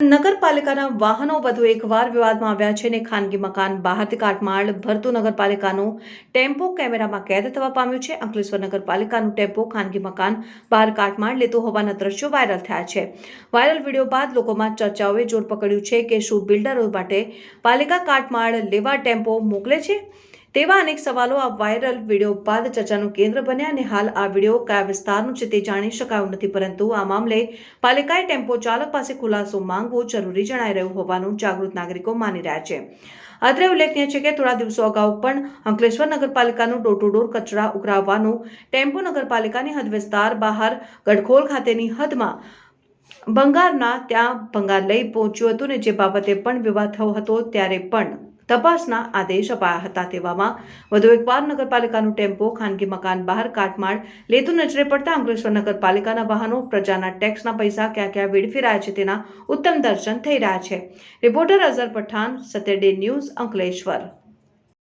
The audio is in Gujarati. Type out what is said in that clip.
નગરપાલિકાના વાહનો વધુ એકવાર વિવાદમાં આવ્યા છે અને ખાનગી મકાન બહારથી કાટમાળ ભરતું નગરપાલિકાનું ટેમ્પો કેમેરામાં કેદ થવા પામ્યું છે. અંકલેશ્વર નગરપાલિકાનું ટેમ્પો ખાનગી મકાન બહાર કાટમાળ લેતું હોવાના દ્રશ્યો વાયરલ થયા છે. વાયરલ વીડિયો બાદ લોકોમાં ચર્ચાઓએ જોર પકડ્યું છે કે શું બિલ્ડરો માટે પાલિકા કાટમાળ લેવા ટેમ્પો મોકલે છે? તેવા અનેક સવાલો આ વાયરલ વીડિયો બાદ ચર્ચાનું કેન્દ્ર બન્યા અને હાલ આ વીડિયો કયા વિસ્તારનું છે તે જાણી શકાયું નથી, પરંતુ આ મામલે પાલિકાએ ટેમ્પો ચાલક પાસે ખુલાસો માંગવો જરૂરી જણાઈ રહ્યું હોવાનું જાગૃત નાગરિકો માની રહ્યા છે. અત્રે ઉલ્લેખનીય છે કે થોડા દિવસો અગાઉ પણ અંકલેશ્વર નગરપાલિકાનું ડોર ટુ ડોર કચરા ઉઘરાવવાનું ટેમ્પો નગરપાલિકાની હદ વિસ્તાર બહાર ગઢખોલ ખાતેની હદમાં ભંગારના ત્યાં ભંગાર લઈ પહોંચ્યું હતું ને જે બાબતે પણ વિવાદ થયો હતો ત્યારે પણ તપાસના આદેશ અપાયા હતા તેવામાં વધુ એકવાર નગરપાલિકાનું ટેમ્પો, ખાનગી મકાન, બહાર કાટમાળ લેતું નજરે પડતા અંકલેશ્વર નગરપાલિકાના વાહનો, પ્રજાના ટેક્સના પૈસા ક્યાં ક્યાં વેડફી રહ્યા છે તેના ઉત્તમ દર્શન થઈ રહ્યા છે. રિપોર્ટર અઝર પઠાણ સતેડે ન્યૂઝ અંકલેશ્વર.